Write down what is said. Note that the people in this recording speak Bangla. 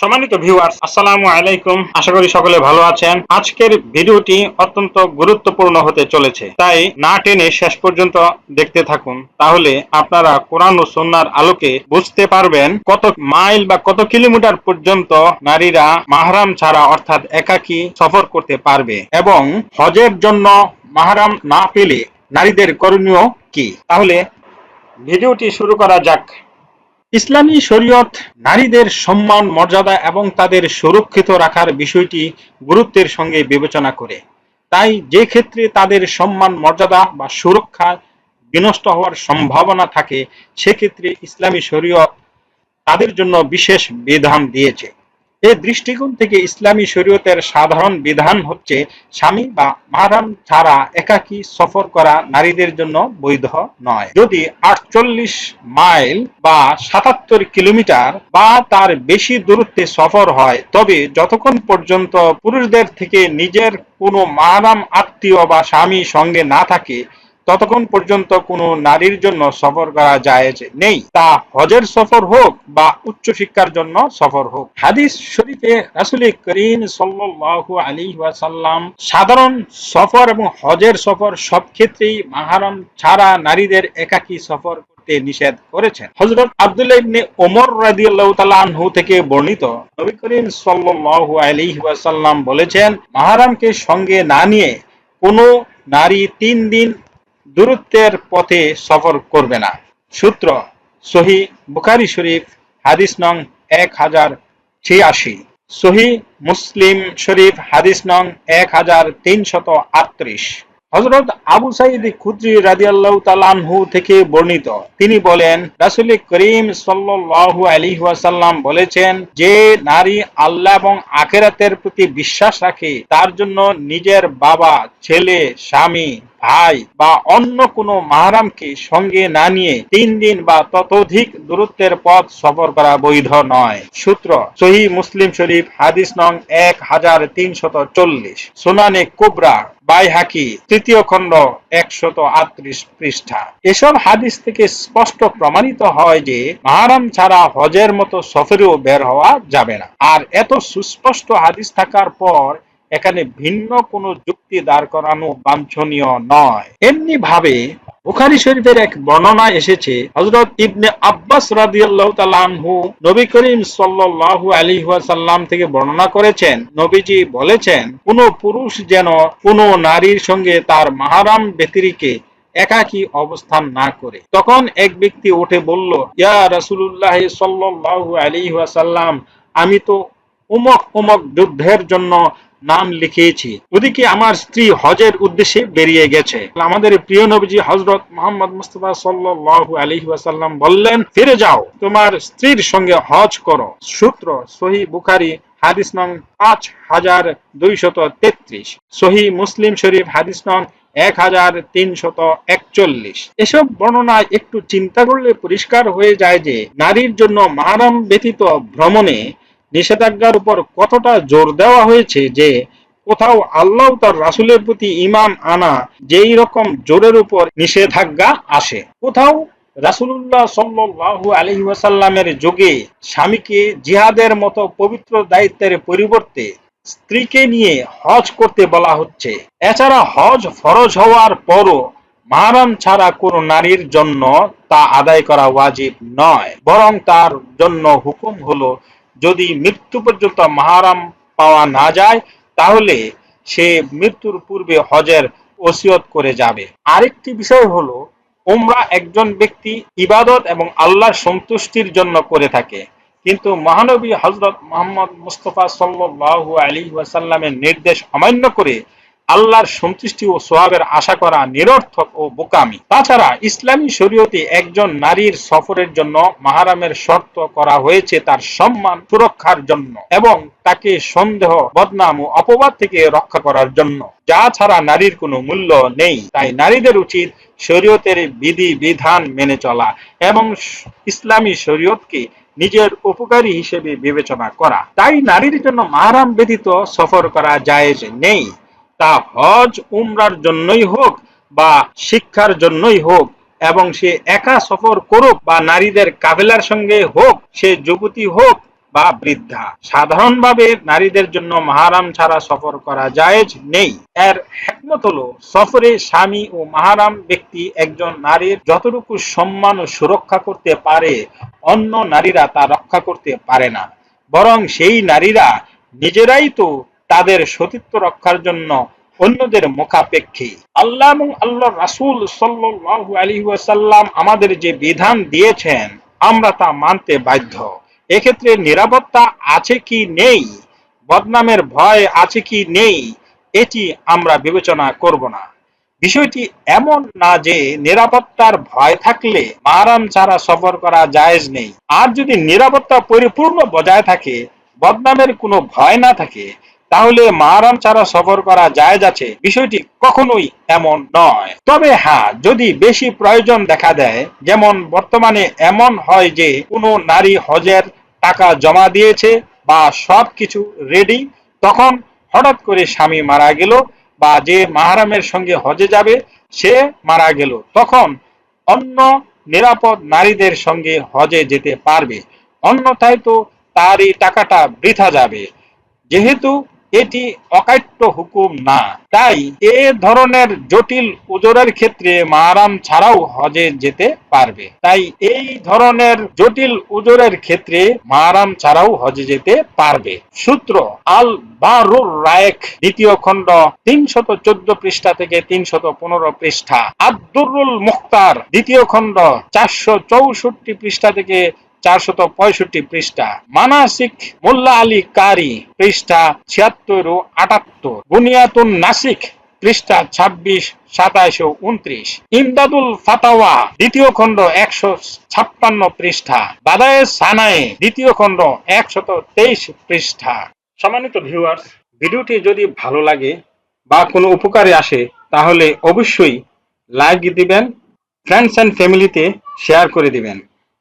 সম্মানিত ভিউয়ার্স আসসালামু আলাইকুম। আশা করি সকলে ভালো আছেন। আজকের ভিডিওটি অত্যন্ত গুরুত্বপূর্ণ হতে চলেছে। তাই না টেনে শেষ পর্যন্ত দেখতে থাকুন। তাহলে আপনারা কোরআন ও সন্ন্যার আলোকে বুঝতে পারবেন কত মাইল বা কত কিলোমিটার পর্যন্ত নারীরা মাহরাম ছাড়া অর্থাৎ একাকী সফর করতে পারবে এবং হজের জন্য মাহরাম না পেলে নারীদের করণীয় কি? তাহলে ভিডিওটি শুরু করা যাক। ইসলামী শরীয়ত নারীদের সম্মান, মর্যাদা এবং তাদের সুরক্ষিত রাখার বিষয়টি গুরুত্বের সঙ্গে বিবেচনা করে। তাই যে ক্ষেত্রে তাদের সম্মান, মর্যাদা বা সুরক্ষা বিনষ্ট হওয়ার সম্ভাবনা থাকে, সেক্ষেত্রে ইসলামী শরীয়ত তাদের জন্য বিশেষ বিধান দিয়েছে। এ দৃষ্টিকোণ থেকে ইসলামী শরীয়তের সাধারণ বিধান হচ্ছে স্বামী বা মারাম ছাড়া একাকী সফর করা নারীদের জন্য বৈধ নয়। যদি আটচল্লিশ মাইল বা সাতাত্তর কিলোমিটার বা তার বেশি দূরত্বে সফর হয়, তবে যতক্ষণ পর্যন্ত পুরুষদের থেকে নিজের কোনো মারাম আত্মীয় বা স্বামী সঙ্গে না থাকে ততক্ষণ পর্যন্ত কোনো নারীর জন্য সফর করা যায় নেই। তা হজের সফর হোক বা উচ্চ শিক্ষার জন্য সফর হোক। হাদিস শরীফে রাসুল করিম সাল্লাল্লাহু আলাইহি ওয়াসাল্লাম সাধারণ সফর এবং হজের সফর সব ক্ষেত্রেই মাহারম ছাড়া নারীদের একাকী সফর করতে নিষেধ করেছেন। হযরত আব্দুল্লাহ ইবনে ওমর রাদিয়াল্লাহু তাআলা আনহু থেকে বর্ণিত নবী করিম সাল্লাল্লাহু আলাইহি ওয়াসাল্লাম বলেছেন, মাহারামকে সঙ্গে না নিয়ে কোনো নারী তিন দিন দূরত্বের পথে সফর করবে না। সূত্র, সহি বুখারি শরীফ, হাদিস নং এক হাজার ছিয়াশি। সহি মুসলিম শরীফ, হাদিস নং এক হাজার তিনশত আটত্রিশ। হজরত আবু সাইদ খুদ্রি রাদিয়াল্লাহ তালানহু থেকে বর্ণিত। তিনি বলেন, রাসুল করিম সাল্লাল্লাহু আলাইহি ওয়াসাল্লাম বলেছেন যে, নারী আল্লাহ এবং আখেরাতের প্রতি বিশ্বাস রাখে, তার জন্য নিজের বাবা, ছেলে, স্বামী ভাই বা অন্য কোনো মাহারামকে সঙ্গে না নিয়ে তিন দিন বা ততোধিক দূরত্বের পথ সফর করা বৈধ নয়। সূত্র, সহি মুসলিম শরীফ, হাদিস নং এক হাজার তিনশত চল্লিশ, সোনানে কুবরা বাই হাকি তৃতীয় খণ্ড, একশত আটত্রিশ পৃষ্ঠা। এসব হাদিস থেকে স্পষ্ট প্রমাণিত হয় যে মাহারাম ছাড়া হজের মতো সফরেও বের হওয়া যাবে না। আর এত সুস্পষ্ট হাদিস থাকার পর এখানে ভিন্ন কোনো যুক্তি দাঁড় করানো বাঞ্ছনীয় নয়। এমনি ভাবে বুখারি শরীফের এক বর্ণনা এসেছে, হযরত ইবনে আব্বাস রাদিয়াল্লাহু তাআলা আনহু নবী করিম সাল্লাল্লাহু আলাইহি ওয়াসাল্লাম থেকে বর্ণনা করেছেন। নবীজি বলেছেন, কোন পুরুষ যেন কোন নারীর সঙ্গে তার মাহারাম ব্যতিরিকে একাকী অবস্থান না করে। তখন এক ব্যক্তি উঠে বলল, ইয়া রাসূলুল্লাহ সাল্লাল্লাহু আলাইহি ওয়াসাল্লাম, আমি তো উমক উমক যুদ্ধের জন্য নাম লিখিয়েছি। ওদিকে আমার স্ত্রী হজের উদ্দেশ্যে বেরিয়ে গেছে। আমাদের প্রিয় নবীজি হজরত মোহাম্মদ মুস্তফা সাল্লাল্লাহু আলাইহি ওয়াসাল্লাম বললেন, ফিরে যাও, তোমার স্ত্রীর সঙ্গে হজ করো। সূত্র সহি বুখারি, হাদিস নং পাঁচ হাজার দুইশত তেত্রিশ। সহি মুসলিম শরীফ, হাদিস নং এক হাজার তিনশত একচল্লিশ। এসব বর্ণনায় একটু চিন্তা করলে পরিষ্কার হয়ে যায় যে, নারীর জন্য মাহারাম ব্যতীত ভ্রমণে নিষেধাজ্ঞার উপর কতটা জোর দেওয়া হয়েছে যে কোথাও আল্লাহ তার রাসুলের প্রতি ইমান আনা যেই রকম জোরের উপর নিষেধাজ্ঞা আসে। কোথাও আলহি ওয়াসাল্লামের যুগে স্বামীকে জিহাদের মতো পবিত্র দায়িত্বের পরিবর্তে স্ত্রীকে নিয়ে হজ করতে বলা হচ্ছে। এছাড়া হজ ফরজ হওয়ার পরও মাহারাম ছাড়া কোনো নারীর জন্য তা আদায় করা ওয়াজিব নয়, বরং তার জন্য হুকুম হলো যদি মৃত্যু পর্যন্ত মাহারাম পাওয়া না যায়, তাহলে সে মৃত্যুর পূর্বে হজের ওসিয়ত করে যাবে। আরেকটি বিষয় হলো ওমরা একজন ব্যক্তি ইবাদত এবং আল্লাহর সন্তুষ্টির জন্য করে থাকে। কিন্তু মহানবী হজরত মোহাম্মদ মুস্তফা সাল্লু আলী ওয়াসাল্লামের নির্দেশ অমান্য করে আল্লাহর সন্তুষ্টি ও সোহাবের আশা করা নিরর্থক ও বোকামি। তাছাড়া ইসলামী শরীয়তে একজন নারীর সফরের জন্য মাহারামের শর্ত করা হয়েছে তার সম্মান সুরক্ষার জন্য এবং তাকে সন্দেহ, বদনাম ও অপবাদ থেকে রক্ষা করার জন্য। যা ছাড়া নারীর কোনো মূল্য নেই। তাই নারীদের উচিত শরীয়তের বিধি বিধান মেনে চলা এবং ইসলামী শরীয়তকে নিজের উপকারী হিসেবে বিবেচনা করা। তাই নারীর জন্য মাহারাম ব্যতীত সফর করা যায় নেই। তা হজ উমরার জন্যই হোক বা শিক্ষার জন্যই হোক এবং সে একা সফর করুক বা নারীদের কাবেলার সঙ্গে হোক, সে যুবতী হোক বা বৃদ্ধা। সাধারণভাবে নারীদের জন্য মাহারাম ছাড়া সফর করা জায়েজ নেই। এর একমত হলো, সফরে স্বামী ও মাহারাম ব্যক্তি একজন নারীর যতটুকু সম্মান ও সুরক্ষা করতে পারে, অন্য নারীরা তা রক্ষা করতে পারে না। বরং সেই নারীরা নিজেরাই তো তাদের সতীত্ব রক্ষার জন্য অন্যদের মুখাপেক্ষী। আল্লাহ এবং আল্লাহ রাসূল সাল্লাল্লাহু আলাইহি ওয়াসাল্লাম আমাদের যে বিধান দিয়েছেন, আমরা তা মানতে বাধ্য। এক্ষেত্রে নিরাপত্তা আছে কি নেই? বদনামের ভয় আছে কি নেই? এটি আমরা বিবেচনা করব না। বিষয়টি এমন না যে নিরাপত্তার ভয় থাকলে মারাম ছাড়া সফর করা জায়েজ নেই। আর যদি নিরাপত্তা পরিপূর্ণ বজায় থাকে, বদনামের কোনো ভয় না থাকে তাহলে মারাম ছাড়া সফর করা জায়েজ আছে? বিষয়টি কখনোই এমন নয়। তবে হ্যাঁ যদি বেশি প্রয়োজন দেখা দেয়, যেমন বর্তমানে এমন হয় যে কোনো নারী হজের টাকা জমা দিয়েছে বা সব কিছু রেডি তখন হঠাৎ করে স্বামী মারা গেল বা যে মাহারামের সঙ্গে হজে যাবে, সে মারা গেল। তখন অন্য নিরাপদ নারীদের সঙ্গে হজে যেতে পারবে। অন্যথায় তো তার এই টাকাটা বৃথা যাবে। যেহেতু এটি অকাট্য হুকুম না। তাই এ ধরনের জটিল উজরের ক্ষেত্রে মারাম ছাড়াও হজে যেতে পারবে। তাই এই ধরনের জটিল উজরের ক্ষেত্রে মারাম ছাড়াও হজে যেতে পারবে। সূত্র আল বারুর রায়েক, দ্বিতীয় খণ্ড, তিনশত চোদ্দ পৃষ্ঠা থেকে তিনশত পনেরো পৃষ্ঠা। আব্দুরুল মুখতার, দ্বিতীয় খণ্ড, চারশো চৌষট্টি পৃষ্ঠা থেকে চারশত পঁয়ষট্টি পৃষ্ঠা। মানাসিক মোল্লা আলী কারি পৃষ্ঠা ছিয়াত্তর ও আটাত্তর। বুনিয়াতুন নাসিক পৃষ্ঠা ছাব্বিশ সাতাশ ও উনত্রিশ। ইমদাদুল ফাতাওয়া দ্বিতীয় খণ্ড একশো ছাপ্পান্ন পৃষ্ঠা। বাদায়ে সানায়ে দ্বিতীয় খণ্ড একশত তেইশ পৃষ্ঠা। সম্মানিত ভিউয়ার্স ভিডিওটি যদি ভালো লাগে বা কোনো উপকারে আসে, তাহলে অবশ্যই লাইক দিবেন ফ্রেন্ডস অ্যান্ড ফ্যামিলিতে শেয়ার করে দিবেন।